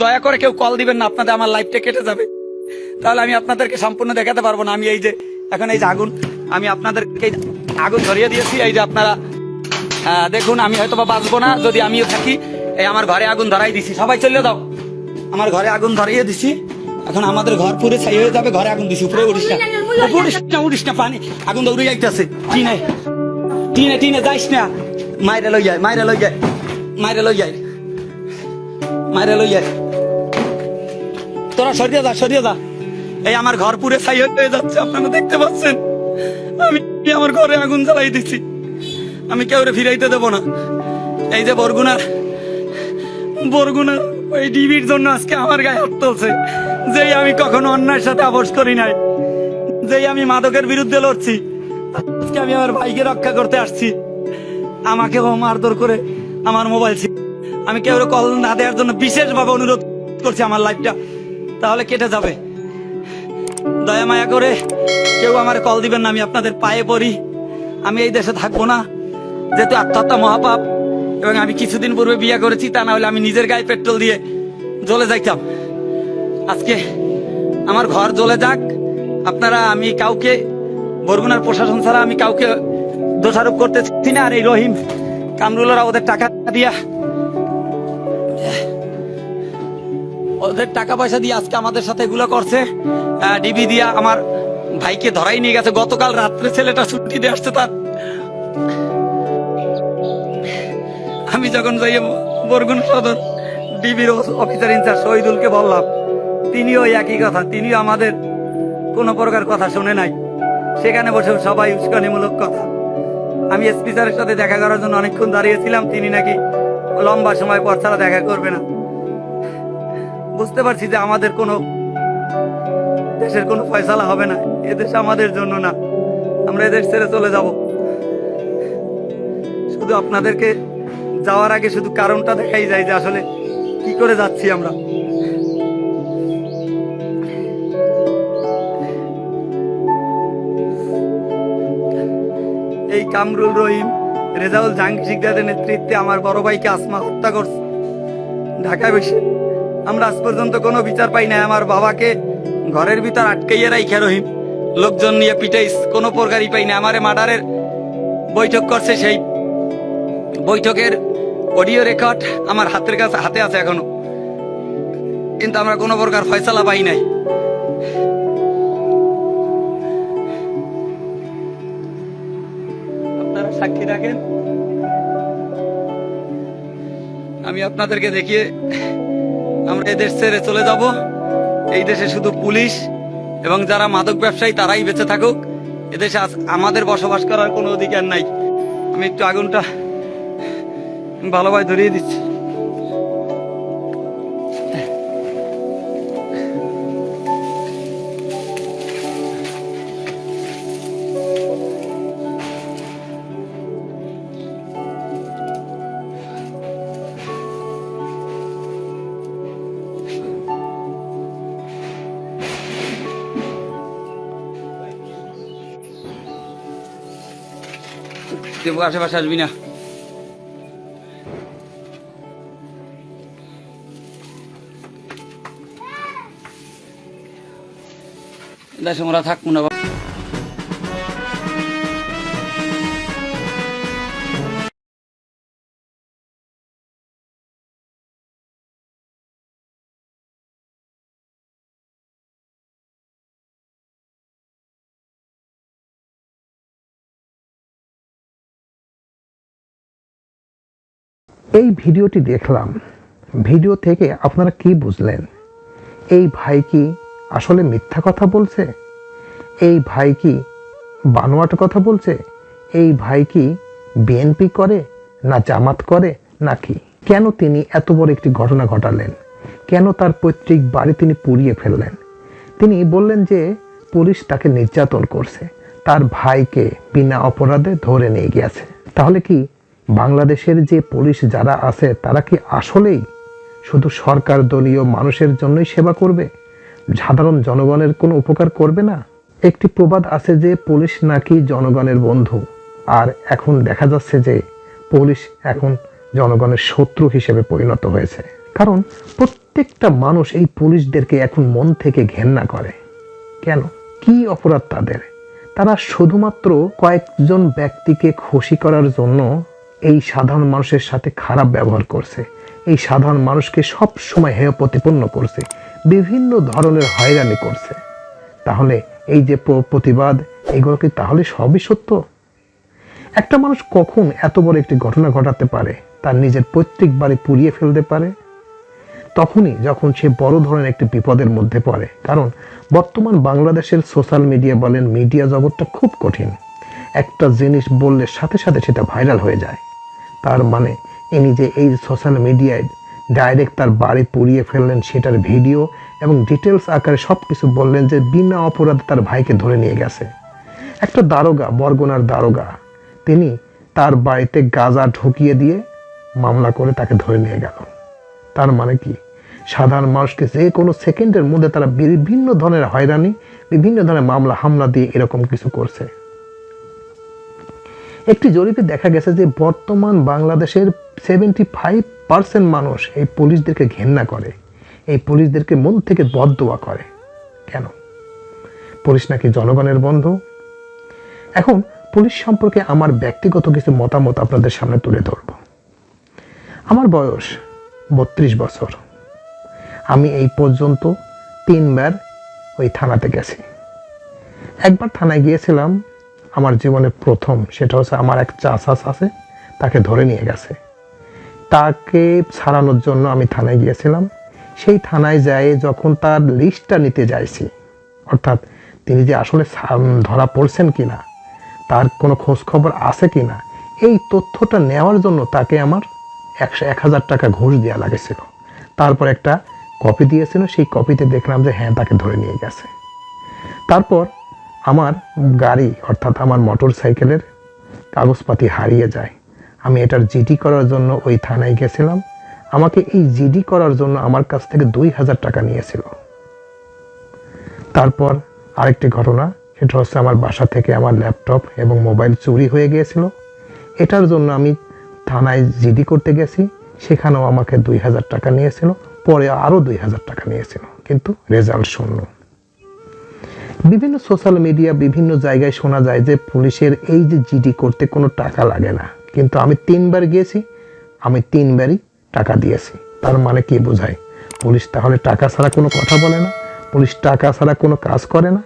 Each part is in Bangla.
দয়া করে কেউ কল দিবেন না, আপনাদের আমার লাইফটা কেটে যাবে। তাহলে আমি আপনাদেরকে সম্পূর্ণ দেখাতে পারব না। আমি এই যে, এখন এই যে আগুন, আমি আপনাদেরকে আগুন ধরিয়ে দিয়েছি। এই যে আপনারা দেখুন, আমি হয়তো বা বাঁচবো না, যদি আমিও থাকি, এই আমার ঘরে আগুন ধরাই দিছি। সবাই চলে দাও আমার ঘরে আগুন ধরিয়ে দিছি। এখন আমাদের ঘর পুরে ছাই হয়ে যাবে, ঘরে আগুন দিছি। উপরে উড়িস না। উড়িস না উড়িস না, পানি। আগুন তো দৌড়ে যাইতেছে টিনে টিনে টিনে যাইস না। মাইরে লই যায় মাইরে লই যায় মাইরে লই যায় মাইরে লই যায় তোরা সরিয়ে দা সরিয়ে দা এই আমার ঘর পুরে ছাই হয়ে যাচ্ছে, আপনারা দেখতে পাচ্ছেন? আমি আমার ঘরে আগুন জ্বালাই দিচ্ছি আমি কেউরে ফিরাইতে দেবো না। এই যে বরগুনার বরগুনার ওই ডিবির জন্য আজকে আমার গায়ে হাত তুলছে। যেই আমি কখনো অন্যায়ের সাথে আপোষ করি নাই। যেই আমি মাদকের বিরুদ্ধে লড়ছি। আজকে আমি আমার ভাইকে রক্ষা করতে আসছি। আমাকে ও মারধর করে আমার মোবাইল ছিল আমি কেউ কল না দেওয়ার জন্য বিশেষভাবে অনুরোধ করছি আমার লাইফটা। তাহলে কেটে যাবে। দয়া মায়া করে কেউ আমার কল দিবেন না, আমি আপনাদের পায়ে পড়ি। আমি এই দেশে থাকব না। যেহেতু আত্মহত্যা মহাপাপ, এবং আমি কিছুদিন পূর্বে বিয়ে করেছি, তা না হলে আমি নিজের গায়ে পেট্রোল দিয়ে জ্বলে যাইতাম। আজকে আমার ঘর জ্বলে যাক। আপনারা, আমি কাউকে, বরগুনার প্রশাসন ছাড়া আমি কাউকে দোষারোপ করতেছি না। আর এই রহিম কামরুলরা ওদের টাকা দিয়া। ওদের টাকা পয়সা দিয়ে আজকে আমাদের সাথে এগুলো করছে। ডিবি দিয়া আমার ভাইকে ধরাই নিয়ে গেছে। গতকাল রাত্রে ছেলেটা ছুটি দিয়ে আসছে তার। আমি যখন যাই বরগুন সদর, ডিবির অফিসার ইনচার্জ শহীদুলকে বললাম, তিনিও একই কথা, তিনিও আমাদের কোনো প্রকার কথা শুনে নাই। সেখানে বসে সবাই উস্কানিমূলক কথা। আমি এসপি স্যারের সাথে দেখা করার জন্য অনেকক্ষণ দাঁড়িয়েছিলাম, তিনি নাকি লম্বা সময় পর ছাড়া দেখা করবে না। বুঝতে পারছি যে আমাদের কোনো দেশের কোনো ফয়সালা হবে না। এদেশ আমাদের জন্য না। আমরা এদেশ ছেড়ে চলে যাব। শুধু আপনাদেরকে যাওয়ার আগে শুধু কারণটা দেখাই যায় যে আসলে কি করে যাচ্ছি আমরা। এই কামরুল রহিম, রেজাউল জাহাঙ্গীরদের নেতৃত্বে আমার বড় ভাইকে আসমা হত্যা করছে। ঢাকায় বসে আমরা আজ পর্যন্ত কোনো বিচার পাই না আমার বাবাকে ঘরের ভিতর আটকাইয়ে রাইখা রহিম। লোকজন নিয়ে পিটাইস, কোনো প্রকারই পাই না আমারে মার্ডারের বৈঠক করছে সেই বৈঠকের অডিও রেকর্ড আমার হাতের কাছে হাতে আছে এখনও। কিন্তু আমরা কোনো প্রকার ফয়সালা পাই নাই। আপনারা সাক্ষী রাখেন। আমি আপনাদেরকে দেখিয়ে আমরা এদেশ ছেড়ে চলে যাব। এই দেশে শুধু পুলিশ এবং যারা মাদক ব্যবসায়ী তারাই বেঁচে থাকুক। এদেশে আজ আমাদের বসবাস করার কোনো অধিকার নাই। আমি একটু আগুনটা ভালোভাবে ধরিয়ে দিচ্ছি। দেবো আশেপাশে আসবি না। দেখ আমরা থাকব না এই ভিডিওটি দেখলাম। ভিডিও থেকে আপনারা কি বুঝলেন? এই ভাই কি আসলে মিথ্যা কথা বলছে? এই ভাই কি বানোয়াট কথা বলছে? এই ভাই কি বিএনপি করে না জামাত করে নাকি? কেন তিনি এত বড় একটি ঘটনা ঘটালেন? কেন তার পৈতৃক বাড়ি তিনি পুড়িয়ে ফেললেন? তিনি বললেন যে পুলিশ তাকে নির্যাতন করছে। তার ভাইকে বিনা অপরাধে ধরে নিয়ে গিয়েছে। তাহলে কি বাংলাদেশের যে পুলিশ যারা আছে, তারা কি আসলেই শুধু সরকার দলীয় মানুষের জন্যই সেবা করবে? সাধারণ জনগণের কোনো উপকার করবে না? একটি প্রবাদ আছে যে, পুলিশ নাকি জনগণের বন্ধু। আর এখন দেখা যাচ্ছে যে, পুলিশ এখন জনগণের শত্রু হিসেবে পরিণত হয়েছে। কারণ প্রত্যেকটা মানুষ এই পুলিশদেরকে এখন মন থেকে ঘেন্না করে। কেন? কি অপরাধ তাদের? তারা শুধুমাত্র কয়েকজন ব্যক্তিকে খুশি করার জন্য এই সাধারণ মানুষের সাথে খারাপ ব্যবহার করছে। এই সাধারণ মানুষকে সব সময় হেয় প্রতিপন্ন করছে। বিভিন্ন ধরনের হয়রানি করছে। তাহলে এই যে প্রতিবাদ, এগুলো কি তাহলে সবই সত্য? একটা মানুষ কখন এত বড় একটি ঘটনা ঘটাতে পারে, তার নিজের পৈতৃক বাড়ি পুড়িয়ে ফেলতে পারে? তখনই যখন সে বড় ধরনের একটি বিপদের মধ্যে পড়ে, কারণ বর্তমান বাংলাদেশের সোশ্যাল মিডিয়া বলেন, মিডিয়া জগৎটা খুব কঠিন। একটা জিনিস বললে সাথে সাথে সেটা ভাইরাল হয়ে যায়। তার মানে ইনি যে এই সোশ্যাল মিডিয়ায় ডাইরেক্ট তার বাড়ি পুড়িয়ে ফেললেন সেটার ভিডিও এবং ডিটেলস আকারে সব কিছু বললেন যে বিনা অপরাধে তার ভাইকে ধরে নিয়ে গেছে। একটা দারোগা, বরগুনার দারোগা, তিনি তার বাড়িতে গাজা ঢুকিয়ে দিয়ে মামলা করে তাকে ধরে নিয়ে গেল। তার মানে কি? সাধারণ মানুষকে যে কোনো সেকেন্ডের মধ্যে তারা বিভিন্ন ধরনের হয়রানি, বিভিন্ন ধরনের মামলা, হামলা দিয়ে এরকম কিছু করছে। একটি জরিপে দেখা গেছে যে বর্তমান বাংলাদেশের সেভেন্টি ফাইভ পার্সেন্ট মানুষ এই পুলিশদেরকে ঘেন্না করে। এই পুলিশদেরকে মন থেকে বদদোয়া করে। কেন? পুলিশ নাকি জনগণের বন্ধু? এখন পুলিশ সম্পর্কে আমার ব্যক্তিগত কিছু মতামত আপনাদের সামনে তুলে ধরব। আমার বয়স বত্রিশ বছর। আমি এই পর্যন্ত তিনবার ওই থানাতে গেছি। একবার থানায় গিয়েছিলাম আমার জীবনে প্রথম, সেটা হচ্ছে আমার এক চাষাস আছে তাকে ধরে নিয়ে গেছে। তাকে ছাড়ানোর জন্য আমি থানায় গিয়েছিলাম। সেই থানায় যায় যখন তার লিস্টটা নিতে যাইছি, অর্থাৎ তিনি যে আসলে ধরা পড়ছেন কিনা, তার কোনো খোঁজ খবর আছে কিনা, এই তথ্যটা নেওয়ার জন্য তাকে আমার একশো, এক হাজার টাকা ঘুষ দেওয়া লাগেছিল। তারপর একটা কপি দিয়েছিল, সেই কপিতে দেখলাম যে হ্যাঁ তাকে ধরে নিয়ে গেছে। তারপর আমার গাড়ি, অর্থাৎ আমার মোটর সাইকেলের কাগজপাতি হারিয়ে যায়। আমি এটার জিডি করার জন্য ওই থানায় গেছিলাম। আমাকে এই জিডি করার জন্য আমার কাছ থেকে দুই হাজার টাকা নিয়েছিল। তারপর আরেকটি ঘটনা, সেটা হচ্ছে আমার বাসা থেকে আমার ল্যাপটপ এবং মোবাইল চুরি হয়ে গিয়েছিল। এটার জন্য আমি থানায় জিডি করতে গেছি। সেখানেও আমাকে দুই হাজার টাকা নিয়েছিল। পরে আরও দুই হাজার টাকা নিয়েছিল। কিন্তু রেজাল্ট শূন্য। বিভিন্ন সোশ্যাল মিডিয়া বিভিন্ন জায়গায় শোনা যায় যে পুলিশের এই যে জিডি করতে কোনো টাকা লাগে না। কিন্তু আমি তিনবার গিয়েছি, আমি তিনবারই টাকা দিয়েছি। তার মানে কি বোঝায়? পুলিশ তাহলে টাকা ছাড়া কোনো কথা বলে না, পুলিশ টাকা ছাড়া কোনো কাজ করে না।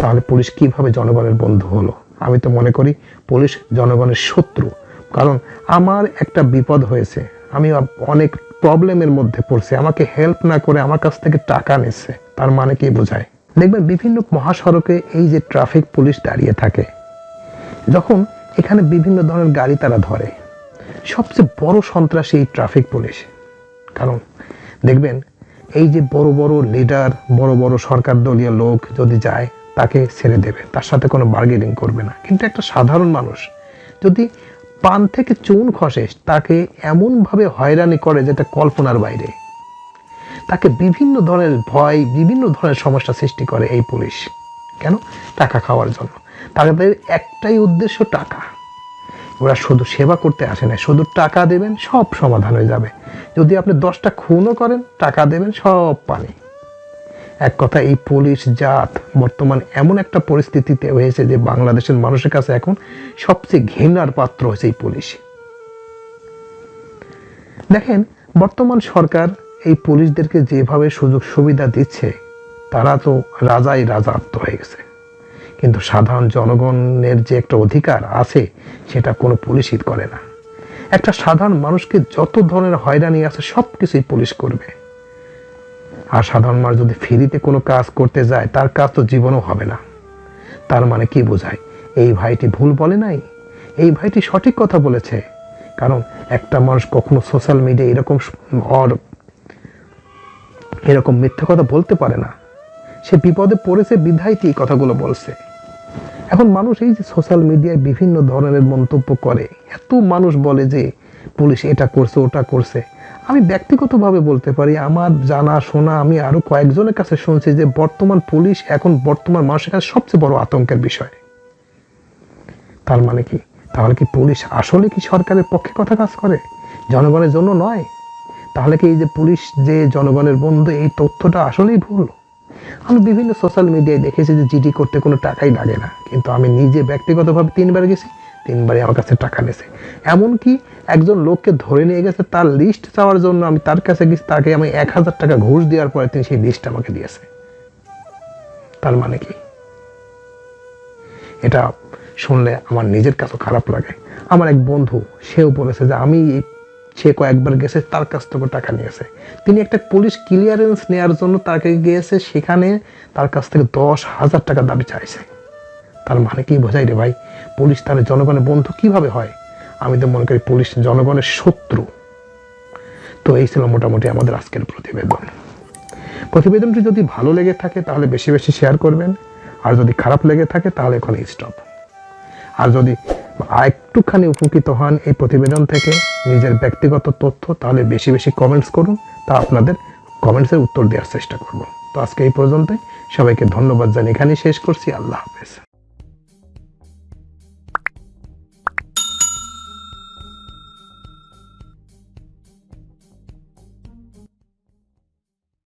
তাহলে পুলিশ কীভাবে জনগণের বন্ধু হলো? আমি তো মনে করি পুলিশ জনগণের শত্রু। কারণ আমার একটা বিপদ হয়েছে, আমি অনেক প্রবলেমের মধ্যে পড়ছি, আমাকে হেল্প না করে আমার কাছ থেকে টাকা নিচ্ছে। তার মানে কি বোঝায়? দেখবেন বিভিন্ন মহাসড়কে এই যে ট্রাফিক পুলিশ দাঁড়িয়ে থাকে, যখন এখানে বিভিন্ন ধরনের গাড়ি তারা ধরে। সবচেয়ে বড় সন্ত্রাসী এই ট্রাফিক পুলিশ। কারণ দেখবেন এই যে বড় বড় লিডার, বড় বড় সরকার দলীয় লোক যদি যায়, তাকে ছেড়ে দেবে। তার সাথে কোনো বার্গেনিং করবে না। কিন্তু একটা সাধারণ মানুষ যদি পান থেকে চুন খসে, তাকে এমনভাবে হয়রানি করে যেটা কল্পনার বাইরে। তাকে বিভিন্ন ধরনের ভয়, বিভিন্ন ধরনের সমস্যা সৃষ্টি করে এই পুলিশ। কেন? টাকা খাওয়ার জন্য। তাদের একটাই উদ্দেশ্য টাকা। ওরা শুধু সেবা করতে আসে না, শুধু টাকা দেবেন, সব সমাধান হয়ে যাবে। যদি আপনি দশটা খুনও করেন, টাকা দেবেন, সব পানি। এক কথা, এই পুলিশ জাত বর্তমান এমন একটা পরিস্থিতিতে হয়েছে যে বাংলাদেশের মানুষের কাছে এখন সবচেয়ে ঘৃণার পাত্র হয়েছে এই পুলিশ। দেখেন, বর্তমান সরকার এই পুলিশদেরকে যেভাবে সুযোগ সুবিধা দিচ্ছে, তারা তো রাজাই রাজাত্ব হয়ে গেছে। কিন্তু সাধারণ জনগণের যে একটা অধিকার আছে, সেটা কোনো পুলিশই করে না। একটা সাধারণ মানুষকে যত ধরনের হয়রানি আছে সব কিছুই পুলিশ করবে। আর সাধারণ মানুষ যদি ফ্রিতে কোনো কাজ করতে যায়, তার কাজ তো জীবনও হবে না। তার মানে কি বোঝায়? এই ভাইটি ভুল বলে নাই? এই ভাইটি সঠিক কথা বলেছে? কারণ একটা মানুষ কখনো সোশ্যাল মিডিয়া এরকম এরকম মিথ্যা কথা বলতে পারে না। সে বিপদে পড়েছে বিধাইতে এই কথাগুলো বলছে। এখন মানুষ এই যে সোশ্যাল মিডিয়ায় বিভিন্ন ধরনের মন্তব্য করে, এত মানুষ বলে যে পুলিশ এটা করছে, ওটা করছে। আমি ব্যক্তিগতভাবে বলতে পারি, আমার জানা শোনা আমি আরও কয়েকজনের কাছে শুনছি যে বর্তমান পুলিশ এখন বর্তমান মানুষের কাছে সবচেয়ে বড় আতঙ্কের বিষয়। তার মানে কি? তাহলে কি পুলিশ আসলে কি সরকারের পক্ষে কথা কাজ করে? জনগণের জন্য নয়? তাহলে কি এই যে পুলিশ যে জনগণের বন্ধু, এই তথ্যটা আসলেই ভুল? আমি বিভিন্ন সোশ্যাল মিডিয়ায় দেখেছি যে জিডি করতে কোনো টাকাই লাগে না। কিন্তু আমি নিজে ব্যক্তিগতভাবে তিনবার গেছি, তিনবারই আমার কাছে টাকা নিয়েছে এমনকি একজন লোককে ধরে নিয়ে গেছে, তার লিস্ট চাওয়ার জন্য আমি তার কাছে গেছি, তাকে আমি এক হাজার টাকা ঘুষ দেওয়ার পরে তিনি সেই লিস্ট আমাকে দিয়েছে। তার মানে কি? এটা শুনলে আমার নিজের কাছে খারাপ লাগে। আমার এক বন্ধু, সেও বলেছে যে আমি এই- সে কয়েকবার গেছে, তার কাছ থেকে টাকা নিয়েছে তিনি একটা পুলিশ ক্লিয়ারেন্স নেওয়ার জন্য তাকে গিয়েছে, সেখানে তার কাছ থেকে দশ হাজার টাকা দাবি চাইছে। তার মানে কি বোঝাই রে ভাই? পুলিশ তাহলে জনগণের বন্ধু কীভাবে হয়? আমি তো মনে করি পুলিশ জনগণের শত্রু। তো এই ছিল মোটামুটি আমাদের আজকের প্রতিবেদন। প্রতিবেদনটি যদি ভালো লেগে থাকে, তাহলে বেশি বেশি শেয়ার করবেন। আর যদি খারাপ লেগে থাকে, তাহলে এখানে স্টপ আর যদি একটুখানি উপকৃত হন এই প্রতিবেদন থেকে। নিজের ব্যক্তিগত তথ্য তাহলে বেশি বেশি কমেন্টস করুন, তা আপনাদের কমেন্টসের উত্তর দেওয়ার চেষ্টা করব। তো আজকে এই পর্যন্তই। সবাইকে ধন্যবাদ জানিয়ে এখানেই শেষ করছি। আল্লাহ হাফেজ।